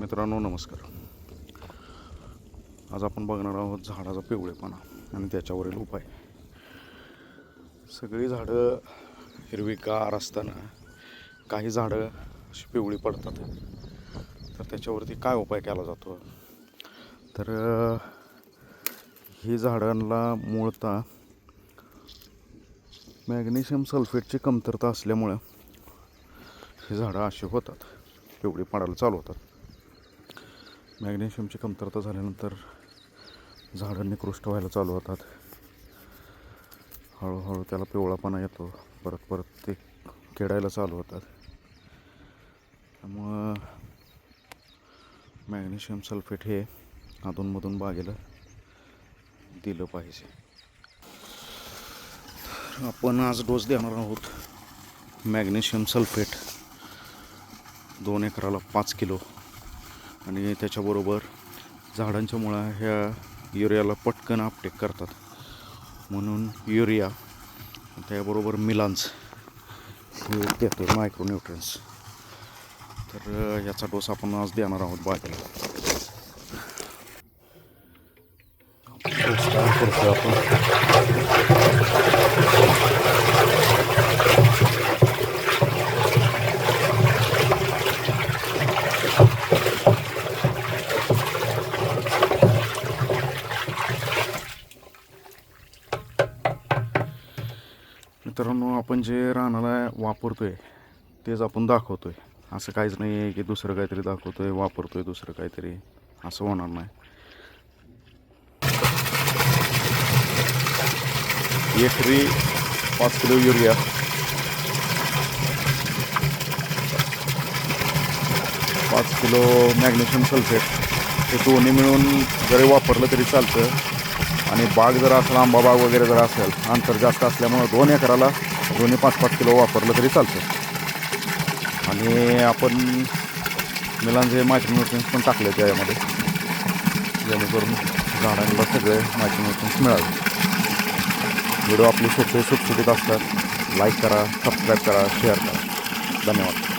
मित्रांनो नमस्कार. आज आपण बघणार आहोत झाडाचा पिवळेपणा आणि त्याच्यावरील उपाय. सगळी झाडं हिरवीगार असताना काही झाडं अशी पिवळी पडतात. तर त्याच्यावरती काय उपाय केला जातो? तर ही झाडांना मूळतः मॅग्नेशियम सल्फेटची कमतरता असल्यामुळं ही झाडं अशी होतात पिवळी पडायला चालू होतात. मॅग्नेशियमची कमतरता झाल्यानंतर झाडं निकृष्ट व्हायला चालू होतात. हळूहळू त्याला पिवळापणा येतो. परत परत ते किडायला चालू होतात. त्यामुळं मॅग्नेशियम सल्फेट हे अधूनमधून बागेला दिलं पाहिजे. तर आपण आज डोस देणार आहोत मॅग्नेशियम सल्फेट. दोन एकराला पाच किलो. आणि त्याच्याबरोबर झाडांच्या मुळा ह्या युरियाला पटकन आपटेक करतात. म्हणून युरिया त्याबरोबर मिलान्स हे देतो मायक्रोन्यूट्रन्स तर याचा डोस आपण आज देणार आहोत बागेला. करतो आपण मित्रांनो आपण जे रानाला आहे तेच आपण दाखवतो आहे असं काहीच नाही आहे की दुसरं काहीतरी दाखवतो आहे वापरतो आहे दुसरं काहीतरी. असं होणार नाही. एकरी पाच किलो युरिया. पाच किलो मॅग्नेशियम सल्फेट. हे दोन्ही मिळून जरी वापरलं तरी चालतं. आणि बाग जर असेल आंबा बाग वगैरे जर असेल अंतर जास्त असल्यामुळं दोन एकराला दोन्ही पाच पाच किलो वापरलं तरी चालतं. आणि आपण मिलांचे मायक्रोन्युट्रियन्स पण टाकले त्यामध्ये जेणेकरून झाडांना सगळे मायक्रोन्युट्रियन्स मिळावे. व्हिडिओ आपले सोपे सुटसुटीत असतात. लाईक करा सबस्क्राईब करा शेअर करा. धन्यवाद.